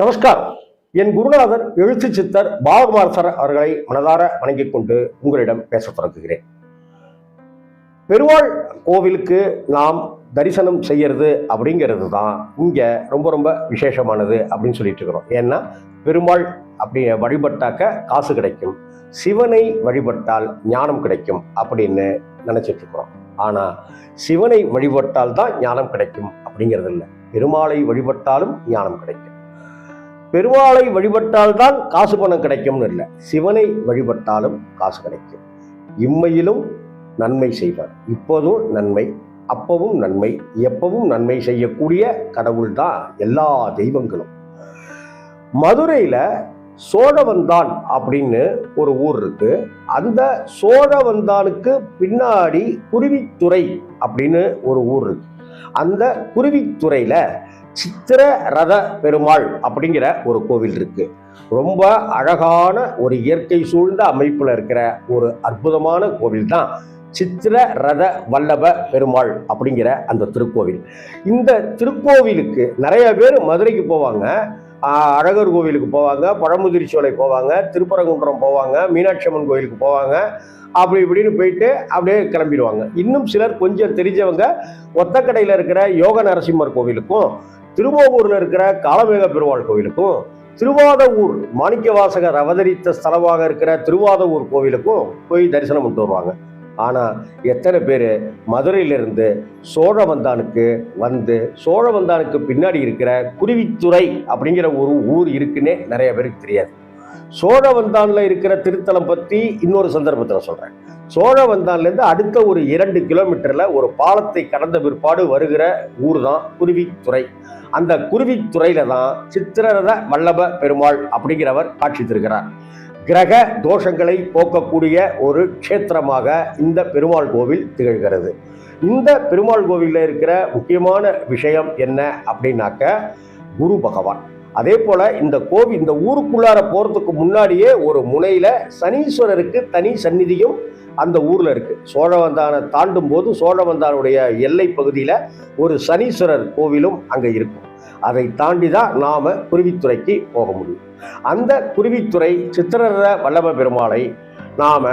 நமஸ்கார். என் குருநாதர் எழுத்து சித்தர் பாலகுமார் சார் அவர்களை மனதார வணங்கிக் கொண்டு உங்களிடம் பேச தொடங்குகிறேன். பெருமாள் கோவிலுக்கு நாம் தரிசனம் செய்யறது அப்படிங்கிறது தான் இங்கே ரொம்ப ரொம்ப விசேஷமானது அப்படின்னு சொல்லிட்டு இருக்கிறோம். ஏன்னா பெருமாள் அப்படி வழிபட்டாக்க காசு கிடைக்கும். சிவனை வழிபட்டால் ஞானம் கிடைக்கும் அப்படின்னு நினச்சிட்டு இருக்கிறோம். ஆனால் சிவனை வழிபட்டால் தான் ஞானம் கிடைக்கும் அப்படிங்கிறது இல்லை. பெருமாளை வழிபட்டாலும் ஞானம் கிடைக்கும். பெருமாளை வழிபட்டால்தான் காசு பணம் கிடைக்கும்னு இல்லை. சிவனை வழிபட்டாலும் காசு கிடைக்கும். இம்மையிலும் நன்மை செய்வார். இப்போதும் நன்மை அப்பவும் நன்மை எப்பவும் நன்மை செய்யக்கூடிய கடவுள் தான் எல்லா தெய்வங்களும். மதுரையில் சோழவந்தான் அப்படின்னு ஒரு ஊர் இருக்கு. அந்த சோழவந்தானுக்கு பின்னாடி குருவித்துறை அப்படின்னு ஒரு ஊர் இருக்கு. அந்த குருவித்துறையில் சித்திர ரத பெருமாள் அப்படிங்கிற ஒரு கோவில் இருக்கு. ரொம்ப அழகான ஒரு இயற்கை சூழ்ந்த அமைப்பில் இருக்கிற ஒரு அற்புதமான கோவில் தான் சித்திர ரத வல்லப பெருமாள் அப்படிங்கிற அந்த திருக்கோவில். இந்த திருக்கோவிலுக்கு நிறைய பேர் மதுரைக்கு போவாங்க. அழகர் கோவிலுக்கு போவாங்க பழமுதிரி சோலை போவாங்க திருப்பரங்குன்றம் போவாங்க மீனாட்சி அம்மன் கோவிலுக்கு போவாங்க. அப்படி இப்படின்னு போயிட்டு அப்படியே கிளம்பிடுவாங்க. இன்னும் சிலர் கொஞ்சம் தெரிஞ்சவங்க ஒத்தக்கடையில் இருக்கிற யோக நரசிம்மர் கோவிலுக்கும் திருவோகூரில் இருக்கிற காலமேக பெருமாள் கோவிலுக்கும் திருவாதவூர் மாணிக்கவாசகர் அவதரித்த ஸ்தலமாக இருக்கிற திருவாதவூர் கோவிலுக்கும் போய் தரிசனம் கொண்டு வருவாங்க. ஆனால் எத்தனை பேர் மதுரையிலிருந்து சோழவந்தானுக்கு வந்து சோழவந்தானுக்கு பின்னாடி இருக்கிற குருவித்துறை அப்படிங்கிற ஒரு ஊர் இருக்குன்னே நிறைய பேருக்கு தெரியாது. சோழவந்தானில் இருக்கிற திருத்தலம் பற்றி இன்னொரு சந்தர்ப்பத்தில் சொல்கிறேன் சோழவந்தான்லேருந்து அடுத்த ஒரு இரண்டு கிலோமீட்டரில் ஒரு பாலத்தை கடந்த பிற்பாடு வருகிற ஊர் தான் குருவித்துறை. அந்த குருவித்துறையில தான் சித்திரரத வல்லப பெருமாள் அப்படிங்கிறவர் காட்சி தருகிறார் கிரக தோஷங்களை போக்கக்கூடிய ஒரு க்ஷேத்திரமாக இந்த பெருமாள் கோவில் திகழ்கிறது. இந்த பெருமாள் கோவிலில் இருக்கிற முக்கியமான விஷயம் என்ன அப்படின்னாக்க குரு பகவான். அதே போல இந்த கோவில் இந்த ஊருக்குள்ளார போறதுக்கு முன்னாடியே ஒரு முனையில சனீஸ்வரருக்கு தனி சந்நிதியும் அந்த ஊர்ல இருக்கு. சோழவந்தானை தாண்டும் போது சோழவந்தானுடைய எல்லை பகுதியில ஒரு சனீஸ்வரர் கோவிலும் அங்க இருக்கும். அதை தாண்டி தான் நாம குருவித்துறைக்கு போக முடியும். அந்த குருவித்துறை சித்திரர வல்லப பெருமாளை நாம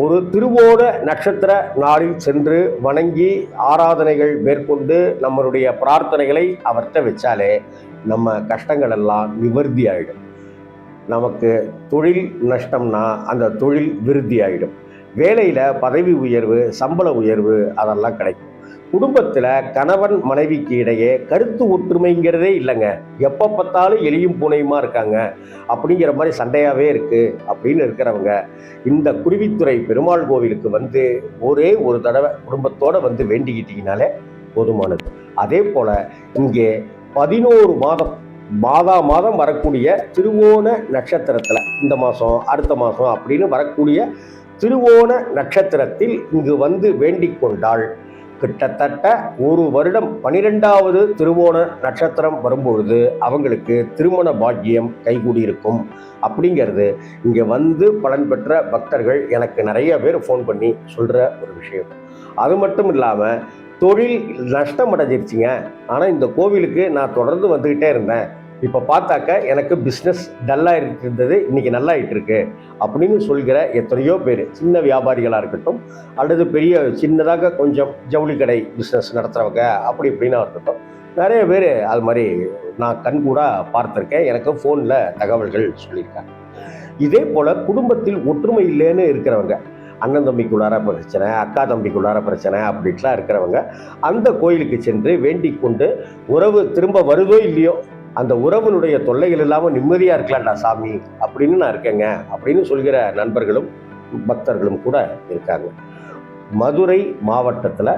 ஒரு திருவோண நட்சத்திர நாளில் சென்று வணங்கி ஆராதனைகள் மேற்கொண்டு நம்மளுடைய பிரார்த்தனைகளை அவர்கிட்ட வச்சாலே நம்ம கஷ்டங்கள் எல்லாம் நிவர்த்தி ஆகிடும் நமக்கு தொழில் நஷ்டம்னா அந்த தொழில் விருத்தி ஆகிடும் வேலையில் பதவி உயர்வு சம்பள உயர்வு அதெல்லாம் கிடைக்கும். குடும்பத்தில் கணவன் மனைவிக்கு இடையே கருத்து ஒற்றுமைங்கிறதே இல்லைங்க. எப்போ பார்த்தாலும் எலியும் பூனையுமா இருக்காங்க. அப்படிங்கிற மாதிரி சண்டையாகவே இருக்குது அப்படின்னு இருக்கிறவங்க. இந்த குருவித்துறை பெருமாள் கோவிலுக்கு வந்து ஒரே ஒரு தடவை குடும்பத்தோடு வந்து வேண்டிக்கிட்டீங்கனாலே போதுமானது. அதே போல் இங்கே பதினோரு மாதம் மாதா மாதம் வரக்கூடிய திருவோண நட்சத்திரத்தில் இந்த மாதம் அடுத்த மாதம் அப்படின்னு வரக்கூடிய திருவோண நட்சத்திரத்தில் இங்கு வந்து வேண்டிக் கொண்டால் கிட்டத்தட்ட ஒரு வருடம் பனிரெண்டாவது திருவோண நட்சத்திரம் வரும்பொழுது அவங்களுக்கு திருமண பாக்கியம் கைகூடியிருக்கும். அப்படிங்கிறது இங்கே வந்து பலன் பெற்ற பக்தர்கள் எனக்கு நிறைய பேர் ஃபோன் பண்ணி சொல்கிற ஒரு விஷயம். அது மட்டும் இல்லாமல் தொழில் நஷ்டம் அடைஞ்சிருச்சுங்க. ஆனால் இந்த கோவிலுக்கு நான் தொடர்ந்து வந்துக்கிட்டே இருந்தேன். இப்போ பார்த்தாக்க எனக்கு பிஸ்னஸ் டல்லாக இருந்தது இன்றைக்கி நல்லா இருக்கு அப்படின்னு சொல்கிற எத்தனையோ பேர். சின்ன வியாபாரிகளாக இருக்கட்டும் அல்லது பெரிய சின்னதாக கொஞ்சம் ஜவுளி கடை பிஸ்னஸ் நடத்துகிறவங்க அப்படி இப்படின்னா இருக்கட்டும். நிறைய பேர் அது மாதிரி நான் கண்கூடாக பார்த்துருக்கேன். எனக்கு ஃபோனில் தகவல்கள் சொல்லியிருக்காங்க. இதே போல் குடும்பத்தில் ஒற்றுமை இல்லைன்னு இருக்கிறவங்க அண்ணன் தம்பிக்குள்ளார பிரச்சனை அக்கா தம்பிக்குள்ளார பிரச்சனை அப்படின்லாம் இருக்கிறவங்க அந்த கோயிலுக்கு சென்று வேண்டிக் கொண்டு உறவு திரும்ப வருதோ இல்லையோ அந்த உறவினுடைய தொல்லைகள் இல்லாமல் நிம்மதியாக இருக்கலாம்டா சாமி அப்படின்னு நான் இருக்கேங்க. அப்படின்னு சொல்கிற நண்பர்களும் பக்தர்களும் கூட இருக்காங்க. மதுரை மாவட்டத்தில்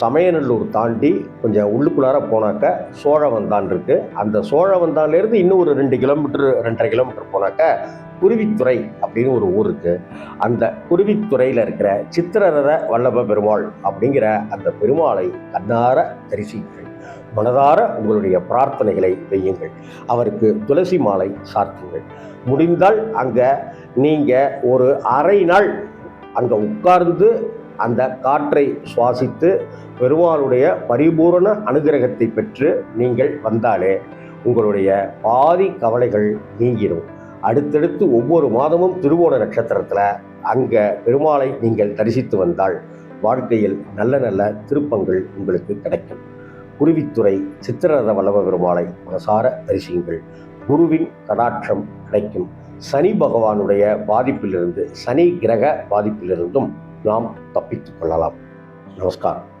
சமயநல்லூர் தாண்டி கொஞ்சம் உள்ளுக்குள்ளார போனாக்க சோழவந்தான் இருக்கு. அந்த சோழவந்தான்லேருந்து இன்னும் ஒரு ரெண்டு கிலோமீட்டர் ரெண்டரை கிலோமீட்டர் போனாக்க குருவித்துறை அப்படின்னு ஒரு ஊர் இருக்கு. அந்த குருவித்துறையில் இருக்கிற சித்திரரத வல்லப பெருமாள் அப்படிங்கிற அந்த பெருமாளை கண்ணார தரிசிக்கிறேன் மனதார உங்களுடைய பிரார்த்தனைகளை வையுங்கள் அவருக்கு துளசி மாலை சார்த்துங்கள் முடிந்தால் அங்கே நீங்கள் ஒரு அரை நாள் அங்கே உட்கார்ந்து அந்த காற்றை சுவாசித்து பெருமாளுடைய பரிபூரண அனுகிரகத்தை பெற்று நீங்கள் வந்தாலே உங்களுடைய பாதி கவலைகள் நீங்கிடும் அடுத்தடுத்து ஒவ்வொரு மாதமும் திருவோண நட்சத்திரத்தில் அங்கே பெருமாளை நீங்கள் தரிசித்து வந்தால் வாழ்க்கையில் நல்ல நல்ல திருப்பங்கள் உங்களுக்கு கிடைக்கும். குருவித்துறை சித்திரரத வல்லவ பெருமாளை மனசார தரிசியுங்கள். குருவின் கடாட்சம் கிடைக்கும். சனி பகவானுடைய பாதிப்பிலிருந்து சனி கிரக பாதிப்பிலிருந்தும் நாம் தப்பித்துக் கொள்ளலாம். நமஸ்காரம்.